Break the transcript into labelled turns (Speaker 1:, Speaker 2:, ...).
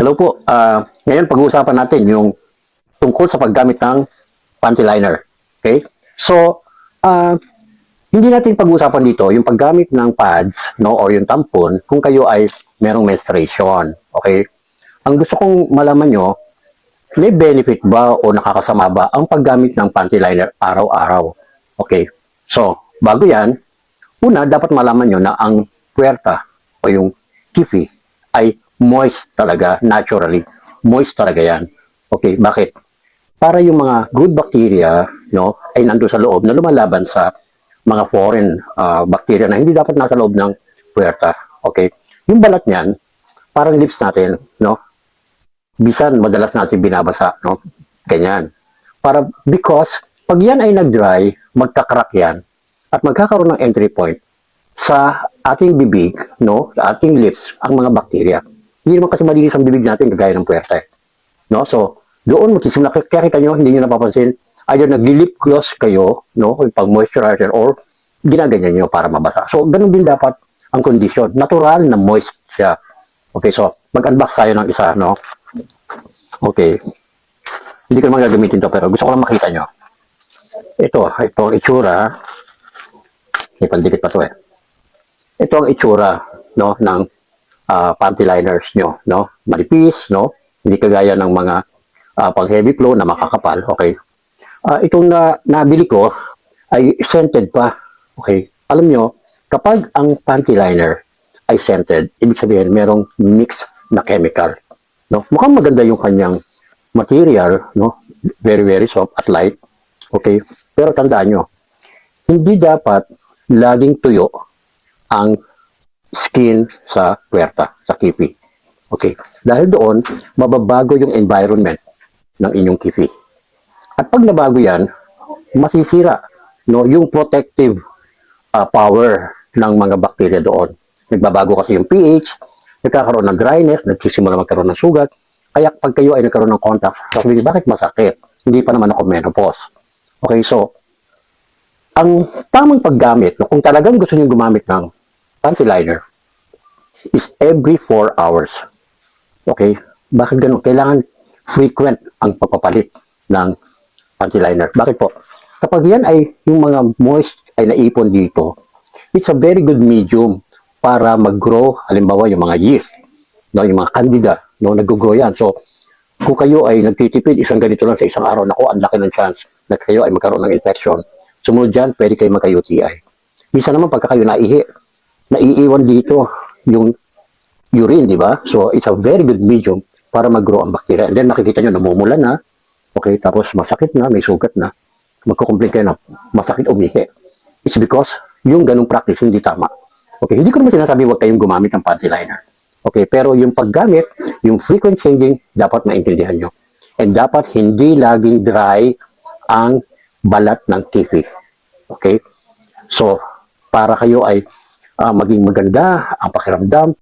Speaker 1: Hello po. Ah, ngayon pag-uusapan natin yung tungkol sa paggamit ng panty liner. Okay? So, ah, hindi natin pag-uusapan dito yung paggamit ng pads no or yung tampon kung kayo ay merong menstruation. Okay? Ang gusto kong malaman nyo, may benefit ba o nakakasama ba ang paggamit ng panty liner araw-araw? Okay? So, bago yan, una, dapat malaman nyo na ang puwerta o yung kifi ay moist talaga, naturally. Moist talaga yan. Okay, bakit? Para yung mga good bacteria, no, ay nando sa loob na lumalaban sa mga foreign ah, bacteria na hindi dapat nasa loob ng puwerta. Okay? Yung balat niyan, parang lips natin, no? Bisan madalas natin binabasa, no? Ganyan. Para, because, pag yan ay nag-dry, magkakrak yan, at magkakaroon ng entry point sa ating bibig, no, sa ating lips, ang mga bakterya. Hindi naman kasi malinis ang bibig natin kagaya ng puwerte. No? So, doon magsisimula. Kaya kita nyo, hindi nyo napapansin, either nag-lip gloss kayo, no, pag-moisturizer, or ginaganyan nyo para mabasa. So, ganun din dapat ang condition. Natural na moist siya. Okay, so, mag-unbox tayo ng isa, no? Okay. Hindi ko naman gagamitin to, pero gusto ko lang makita nyo. Ito, ito ang itsura. May pandikit pa to eh. Ito ang itsura, no, ng ah, panty liners nyo, no? Manipis, no? Hindi kagaya ng mga ah, pang heavy flow na makakapal, okay? Ah, itong na, nabili ko ay scented pa, okay? Alam nyo, kapag ang panty liner ay scented, ibig sabihin merong mix na chemical, no? Mukhang maganda yung kanyang material, no? Very, very soft at light, okay? Pero tandaan nyo, hindi dapat laging tuyo ang skin sa puwerta, sa kipi. Okay. Dahil doon, mababago yung environment ng inyong kifi. At pag nabago yan, masisira no, yung protective ah, power ng mga bakterya doon. Nagbabago kasi yung pH, nagkakaroon ng dryness, nagsisimula magkaroon ng sugat. Kaya pag kayo ay nagkaroon ng contact, sabi bakit masakit? Hindi pa naman ako menopause. Okay, so, ang tamang paggamit, no, kung talagang gusto niyo gumamit ng panty liner, is every 4 hours. Okay? Bakit ganun? Kailangan frequent ang pagpapalit ng panty liner. Bakit po? Kapag yan ay yung mga moist ay naipon dito, it's a very good medium para mag-grow, halimbawa yung mga yeast, no, yung mga candida, no, nag-grow yan. So, kung kayo ay nagtitipid, isang ganito lang sa isang araw, nako, ang laki ng chance na kayo ay magkaroon ng infection. Sumunod dyan, pwede kayo magka-UTI. Minsan naman, pagka kayo naihi, naiiwan dito yung urine, di ba? So, it's a very good medium para mag-grow ang bacteria. And then, makikita nyo, namumula na. Okay, tapos masakit na, may sugat na. Magkukomplain kayo na masakit umihi. It's because yung ganung practice hindi tama. Okay, hindi ko naman sinasabi huwag kayong gumamit ng panty liner. Okay, pero yung paggamit, yung frequent changing, dapat maintindihan nyo. And dapat hindi laging dry ang balat ng kifi. Okay? So, para kayo ay ah, maging maganda ang pakiramdam,